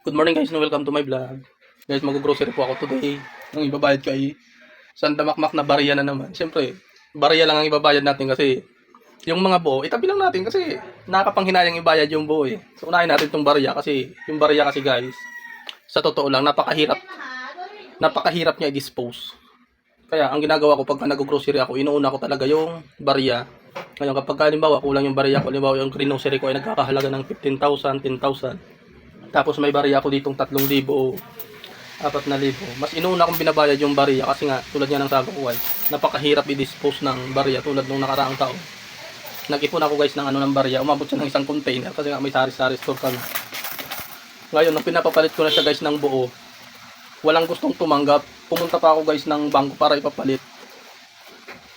Good morning guys and welcome to my vlog. Guys, mag-grocery po ako today. Ang ibabayad kay Santa Makmak na barya na naman. Siyempre, barya lang ang ibabayad natin kasi yung mga buo, itabi lang natin kasi nakakapanghinayang ibayad yung buo eh. So unahin natin itong barya kasi yung barya kasi guys, sa totoo lang, napakahirap napakahirap niya i-dispose. Kaya ang ginagawa ko pagka nag-grocery ako, inuuna ko talaga yung barya. Ngayon kapag halimbawa kulang yung barya ko, halimbawa yung grocery ko ay nagkakahalaga ng 15,000, 10,000. Tapos may barya ako ditong 3,000 o 4,000. Mas inuuna kong binabayad yung barya kasi nga tulad nga ng sabi ko ay napakahirap i-dispose ng barya tulad nung nakaraang taon. Nag-ipon ako guys ng ano ng barya, umabot siya ng isang container kasi nga may sari-sari store kami. Ngayon, nung pinapapalit ko na siya guys ng buo, walang gustong tumanggap. Pumunta pa ako guys ng bangko para ipapalit.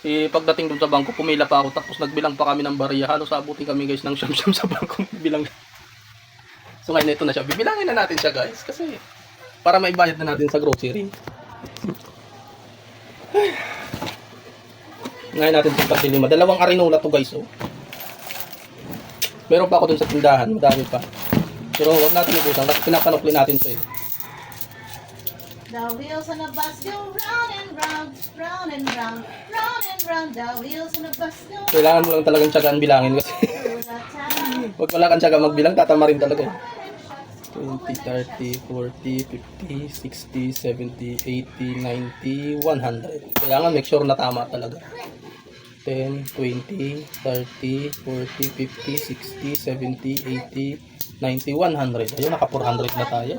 Eh, pagdating dun sa bangko, pumila pa ako tapos nagbilang pa kami ng barya. Halos abutin kami guys ng siyam-siyam sa bangko bilang. So ngayon ito na siya. Bibilangin na natin siya guys kasi para maibayad na natin sa grocery. Ngayon natin itong pasilima. Dalawang arinola to guys oh. Meron pa ako dun sa tindahan. Madami pa. Pero huwag natin ubusan kasi pinapanukli natin to eh. The wheels on the bus go round and round, round and round, round and round. The wheels on the bus go Kailangan mo lang talagang tsagaan bilangin kasi. Pag wala kang tsaga magbilang, tatama rin talaga. 20, 30, 40, 50, 60, 70, 80, 90, 100. Kailangan make sure na tama talaga. 10, 20, 30, 40, 50, 60, 70, 80, 90, 100. Ayun, naka 400 na tayo.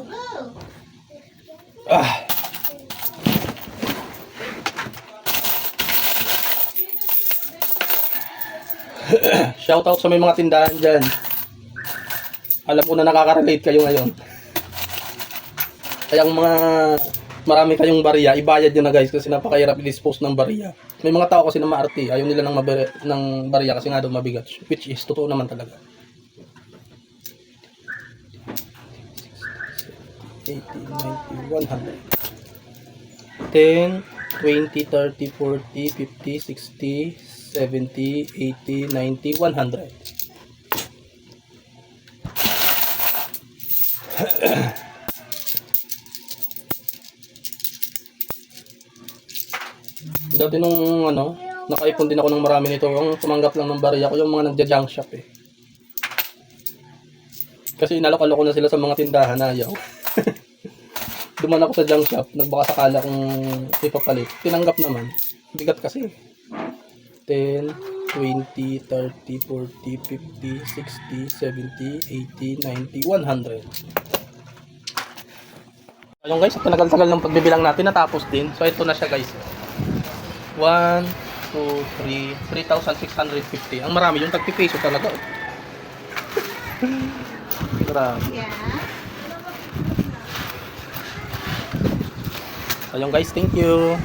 Ah! Shoutout sa may mga tindahan dyan. Alam ko na nakaka-relate kayo ngayon. Kaya ang mga marami kayong barya, ibayad nyo na guys kasi napakahirap i-dispose ng barya. May mga tao kasi na maarte, ayaw nila ng, mabere, ng barya kasi nga daw mabigat. Which is, totoo naman talaga. 80, 90, 100. 10, 20, 30, 40, 50, 60, 70, 80, 90, 100. Dati nung ano, nakaipon din ako ng marami nito. Yung tumanggap lang ng barya ko, yung mga nagja-junk shop eh. Kasi inalok-alok na sila sa mga tindahan, ayaw. Duman ako sa junk shop, nagbaka sakala kong ipapalit. Tinanggap naman. Bigat kasi. 10, 20, 30, 40, 50, 60, 70, 80, 90, 100. Ayun guys, ito nagal-tagal ng pagbibilang natin, natapos din. So ito na siya guys. 1, 2, 3, 3,650. Ang marami, yung tagpipiso talaga. Grabe. Yeah. Ayun guys, thank you.